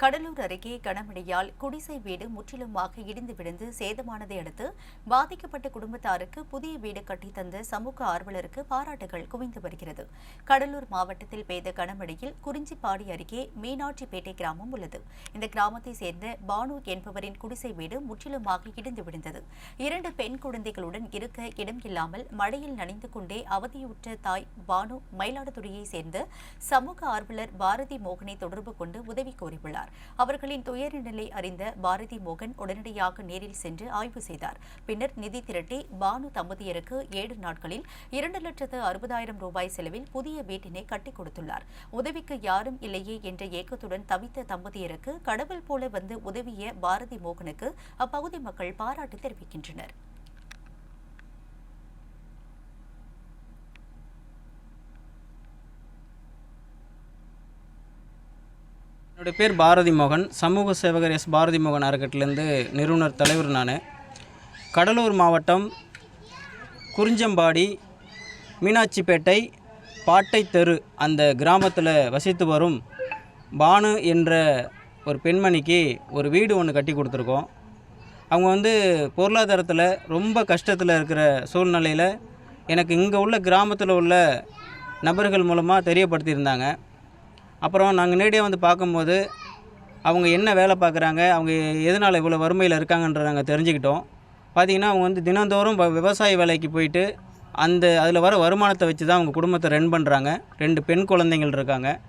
கடலூர் அருகே கனமழையால் குடிசை வீடு முற்றிலுமாக இடிந்து விழுந்து சேதமானதை அடுத்து பாதிக்கப்பட்ட குடும்பத்தாருக்கு புதிய வீடு கட்டித்தந்த சமூக ஆர்வலருக்கு பாராட்டுகள் குவிந்து வருகிறது. கடலூர் மாவட்டத்தில் பெய்த கனமழையில் குறிஞ்சிப்பாடி அருகே மீனாட்சிப்பேட்டை கிராமம் உள்ளது. இந்த கிராமத்தை சேர்ந்த பானு என்பவரின் குடிசை வீடு முற்றிலுமாக இடிந்து விழுந்தது. இரண்டு பெண் குழந்தைகளுடன் இருக்க இடம் இல்லாமல் மழையில் நனைந்து கொண்டே அவதியுற்ற தாய் பானு மயிலாடுதுறையை சேர்ந்த சமூக ஆர்வலர் பாரதி மோகனை தொடர்பு கொண்டு உதவி கோரியுள்ளார். அவர்களின் துயர நிலை அறிந்த பாரதி மோகன் உடனடியாக நேரில் சென்று ஆய்வு செய்தார். பின்னர் நிதி திரட்டி பானு தம்பதியருக்கு ஏழு நாட்களில் இரண்டு லட்சத்து அறுபதாயிரம் ரூபாய் செலவில் புதிய வீட்டினை கட்டிக் கொடுத்துள்ளார். உதவிக்கு யாரும் இல்லையே என்ற ஏக்கத்துடன் தவித்த தம்பதியருக்கு கடவுள் போல வந்து உதவிய பாரதி மோகனுக்கு அப்பகுதி மக்கள் பாராட்டு தெரிவிக்கின்றனர். என்னுடைய பேர் பாரதி மோகன். சமூக சேவகர் எஸ் பாரதி மோகன் அறக்கட்டிலேருந்து நிறுவனர் தலைவர் நான். கடலூர் மாவட்டம் குறிஞ்சம்பாடி மீனாட்சிப்பேட்டை பாட்டை தெரு அந்த கிராமத்தில் வசித்து வரும் பானு என்ற ஒரு பெண்மணிக்கு ஒரு வீடு ஒன்று கட்டி கொடுத்துருக்கோம். அவங்க வந்து பொருளாதாரத்தில் ரொம்ப கஷ்டத்தில் இருக்கிற சூழ்நிலையில் எனக்கு இங்கே உள்ள கிராமத்தில் உள்ள நபர்கள் மூலமாக தெரியப்படுத்தியிருந்தாங்க. அப்புறம் நாங்கள் நேரடியாக வந்து பார்க்கும்போது அவங்க என்ன வேலை பார்க்குறாங்க அவங்க எதனால் இவ்வளோ வறுமையில் இருக்காங்கன்ற நாங்கள் தெரிஞ்சுக்கிட்டோம். பார்த்திங்கன்னா அவங்க வந்து தினந்தோறும் விவசாய வேலைக்கு போயிட்டு அந்த அதில் வர வருமானத்தை வச்சு தான் அவங்க குடும்பத்தை ரன் பண்ணுறாங்க ரெண்டு பெண் குழந்தைங்கள் இருக்காங்க.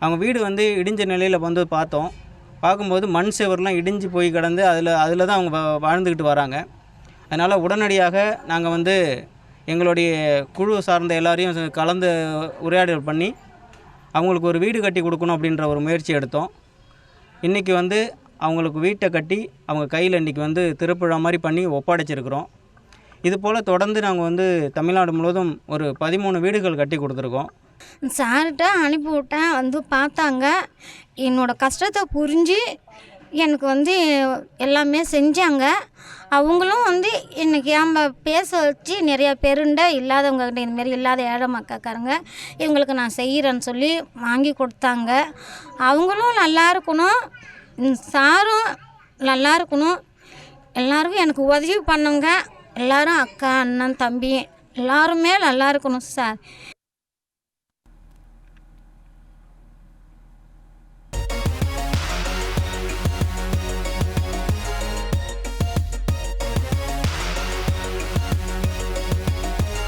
அவங்க வீடு வந்து இடிஞ்ச நிலையில் வந்து பார்த்தோம். பார்க்கும்போது மண் சுவர்லாம் இடிஞ்சு போய் கிடந்து அதில் அதில் தான் அவங்க வா- வாழ்ந்துக்கிட்டு வராங்க. அதனால் உடனடியாக நாங்கள் வந்து எங்களுடைய குழு சார்ந்த எல்லாரையும் கலந்து உரையாடல் பண்ணி அவங்களுக்கு ஒரு வீடு கட்டி கொடுக்கணும் அப்படின்ற ஒரு முயற்சி எடுத்தோம். இன்றைக்கி வந்து அவங்களுக்கு வீட்டை கட்டி அவங்க கையில் இன்றைக்கி வந்து திருப்புழா மாதிரி பண்ணி ஒப்படைச்சிருக்கிறோம். இது போல் தொடர்ந்து நாங்கள் வந்து தமிழ்நாடு முழுவதும் ஒரு பதிமூணு வீடுகள் கட்டி கொடுத்துருக்கோம். சார்கிட்ட அனுப்பி விட்டேன் வந்து பார்த்தாங்க. என்னோடய கஷ்டத்தை புரிஞ்சு எனக்கு வந்து எல்லாமே செஞ்சாங்க. அவங்களும் வந்து இன்றைக்கி நம்ம பேச வச்சு நிறையா பேருண்ட இல்லாதவங்ககிட்ட இந்தமாரி இல்லாத ஏழை மக்காக்காரங்க இவங்களுக்கு நான் செய்கிறேன்னு சொல்லி வாங்கி கொடுத்தாங்க. அவங்களும் நல்லா இருக்கணும். சாரும் நல்லா இருக்கணும். எல்லாருக்கும் எனக்கு உதவி பண்ணவங்க. எல்லாரும் அக்கா அண்ணன் தம்பி எல்லாருமே நல்லா இருக்கணும் சார்.